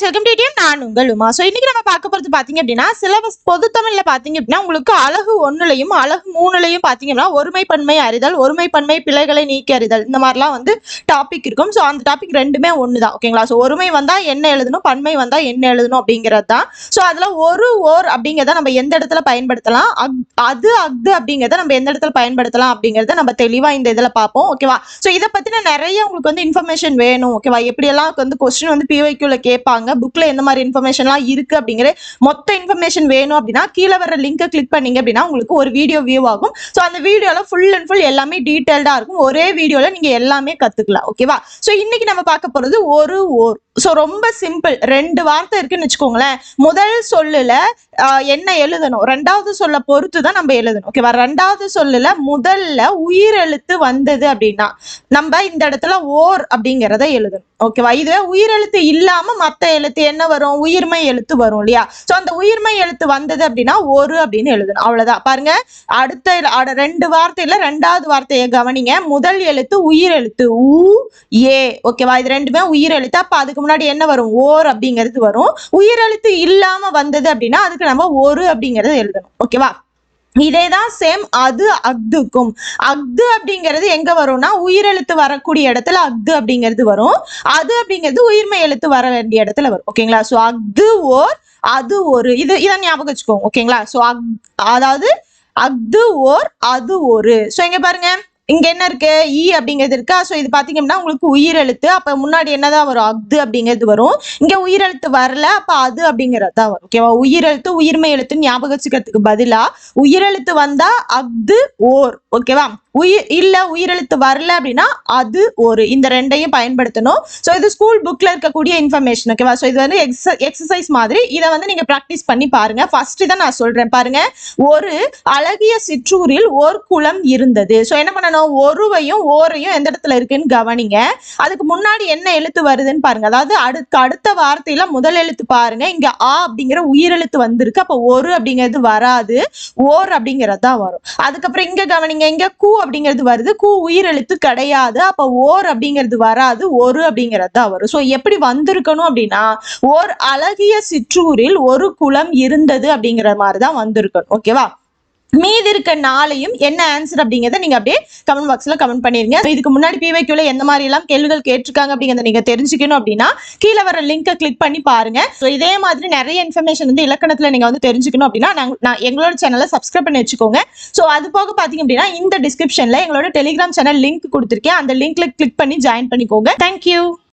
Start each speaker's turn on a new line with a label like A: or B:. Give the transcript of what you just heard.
A: Friends welcome to DM நான் உங்கள் Uma so இன்றைக்கி நம்ம பார்க்க போகிறது பார்த்தீங்க அப்படின்னா சிலபஸ் பொது தமிழில் பார்த்தீங்க அப்படின்னா உங்களுக்கு அழகு ஒன்றுலையும் அழகு மூணுலையும் பார்த்தீங்க அப்படின்னா ஒருமை பன்மை அறிதல் ஒருமை பன்மை பிழைகளை நீக்கி அறிதல். இந்த மாதிரிலாம் வந்து டாபிக் இருக்கும். ஸோ அந்த டாபிக் ரெண்டுமே ஒன்று தான் ஓகேங்களா ஸோ ஒருமை வந்தால் என்ன எழுதணும்? பன்மை வந்தால் என்ன எழுதணும்? அப்படிங்கிறது தான் ஸோ அதில் ஒரு ஓர் அப்படிங்கிறத நம்ம எந்த இடத்துல பயன்படுத்தலாம்? அக் அது அஃது அப்படிங்கிறத நம்ம எந்த இடத்துல பயன்படுத்தலாம்? அப்படிங்கிறத நம்ம தெளிவாக இந்த இதில் பார்ப்போம். ஓகேவா ஸோ இதை பற்றின நிறைய உங்களுக்கு வந்து இன்ஃபர்மேஷன் வேணும். ஓகேவா எப்படியெல்லாம் வந்து கொஸ்டின் வந்து பிவைக்யூல கேட்பாங்க? புக்ல எந்த மாதிரி இன்ஃபர்மேஷன்லாம் இருக்கு அப்படிங்கிற மொத்த இன்ஃபர்மேஷன் வேணும் அப்படின்னா கீழே வர லிங்கை கிளிக் பண்ணீங்க அப்படின்னா உங்களுக்கு ஒரு வீடியோ வியூ ஆகும். ஸோ அந்த வீடியோல ஃபுல் அண்ட் ஃபுல் எல்லாமே டீட்டெயில்டா இருக்கும். ஒரே வீடியோல நீங்க எல்லாமே கத்துக்கலாம். ஓகேவா ஸோ இன்னைக்கு நம்ம பார்க்க போறது ஒரு ஓர் ஸோ ரொம்ப சிம்பிள் ரெண்டு வார்த்தை இருக்குன்னு வச்சுக்கோங்களேன். முதல் சொல்லுல ஆஹ், என்ன எழுதணும்? ரெண்டாவது சொல்ல பொறுத்து தான் நம்ம எழுதணும். ஓகேவா ரெண்டாவது சொல்லுல முதல்ல உயிரெழுத்து வந்தது அப்படின்னா நம்ம இந்த இடத்துல ஓர் அப்படிங்கிறத எழுதணும். ஓகேவா இதுவே உயிரெழுத்து இல்லாம மத்த எழுத்து என்ன வரும்? உயிர்மை எழுத்து வரும் இல்லையா? சோ அந்த உயிர்மை எழுத்து வந்தது அப்படின்னா ஒரு அப்படின்னு எழுதணும். அவ்வளவுதான். பாருங்க. அடுத்த ரெண்டு வார்த்தையில ரெண்டாவது வார்த்தையை கவனிங்க. முதல் எழுத்து உயிர் எழுத்து உ ஏ. ஓகேவா இது ரெண்டுமே உயிர் எழுத்து. அப்ப அதுக்கு முன்னாடி என்ன வரும்? ஓர் அப்படிங்கிறது வரும். உயிரெழுத்து இல்லாம வந்தது அப்படின்னா அதுக்கு நம்ம ஒரு அப்படிங்கறத எழுதணும். ஓகேவா இதேதான் சேம் அது அக்துக்கும் அக்து அப்படிங்கிறது எங்க வரும்னா உயிரெழுத்து வரக்கூடிய இடத்துல அக்து அப்படிங்கிறது வரும். அது அப்படிங்கிறது உயிர்மை எழுத்து வர வேண்டிய இடத்துல வரும். ஓகேங்களா சோ அக்து ஓர் அது ஒரு. இது இதை ஞாபகம் வச்சுக்கோங்க. ஓகேங்களா சோ அக் அதாவது அக்து ஓர் அது ஒரு. சோ இங்க பாருங்க. இங்க என்ன இருக்கு? ஈ அப்படிங்கிறது இருக்கா? சோ இது பாத்தீங்கன்னா உங்களுக்கு உயிரெழுத்து. அப்ப முன்னாடி என்னதான் வரும்? அஃது அப்படிங்கிறது வரும். இங்க உயிரெழுத்து வரல. அப்ப அது அப்படிங்கிறது தான் வரும். ஓகேவா உயிரெழுத்து உயிர்மை எழுத்துன்னு ஞாபகம் வச்சுக்கிறதுக்கு பதிலா உயிரெழுத்து வந்தா அஃது ஓர். ஓகேவா உயிர் இல்லை உயிரெழுத்து வரல அப்படின்னா அது ஒரு இந்த ரெண்டையும் பயன்படுத்தணும். ஸோ இது ஸ்கூல் புக்கில் இருக்கக்கூடிய இன்ஃபர்மேஷன் ஓகேவா ஸோ இது வந்து எக்ஸசைஸ் மாதிரி. இதை வந்து நீங்கள் ப்ராக்டிஸ் பண்ணி பாருங்க. ஃபர்ஸ்ட் தான் நான் சொல்கிறேன் பாருங்க. ஒரு அழகிய சிற்றூரில் ஓர் குளம் இருந்தது. ஸோ என்ன பண்ணணும்? ஒருவையும் ஓரையும் எந்த இடத்துல இருக்குன்னு கவனிங்க. அதுக்கு முன்னாடி என்ன எழுத்து வருதுன்னு பாருங்க. அதாவது அடுத்த அடுத்த வார்த்தையில முதல் எழுத்து பாருங்க. இங்க ஆ அப்படிங்கிற உயிரெழுத்து வந்திருக்கு. அப்போ ஒரு அப்படிங்கிறது வராது. ஓர் அப்படிங்கிறது தான் வரும். அதுக்கப்புறம் இங்க கவனிங்க. இங்க கூ அப்படிங்கிறது வருது. கூ உயிரெழுத்து கிடையாது. அப்ப ஓர் அப்படிங்கிறது வராது. ஒரு அப்படிங்கிறது தான் வரும். ஸோ எப்படி வந்திருக்கணும் அப்படின்னா ஓர் அழகிய சிற்றூரில் ஒரு குளம் இருந்தது அப்படிங்கிற மாதிரி தான் வந்திருக்கணும். ஓகேவா மீதி இருக்க நாளையும் என்ன ஆன்சர் அப்படிங்கிறத நீங்க அப்படியே கமெண்ட் பாக்ஸ்ல கமெண்ட் பண்ணிருங்க. இதுக்கு முன்னாடி பிவைக்யூல எந்த மாதிரி எல்லாம் கேள்விகள் கேட்டிருக்காங்க அப்படிங்கிறத நீங்க தெரிஞ்சுக்கணும் அப்படின்னா கீழே வர லிங்கை கிளிக் பண்ணி பாருங்க. ஸோ இதே மாதிரி நிறைய இன்ஃபர்மேஷன் வந்து இலக்கணத்துல நீங்க வந்து தெரிஞ்சுக்கணும் அப்படின்னா நாங்க- நான் எங்களோட சேனலை சப்ஸ்கிரைப் பண்ணி வச்சுக்கோங்க. ஸோ அது போக பாத்தீங்க அப்படின்னா இந்த டிஸ்கிரிப்ஷன்ல எங்களோட டெலிகிராம் சேனல் லிங்க் கொடுத்துருக்கேன். அந்த லிங்க்ல கிளிக் பண்ணி ஜாயின் பண்ணிக்கோங்க. தேங்க்யூ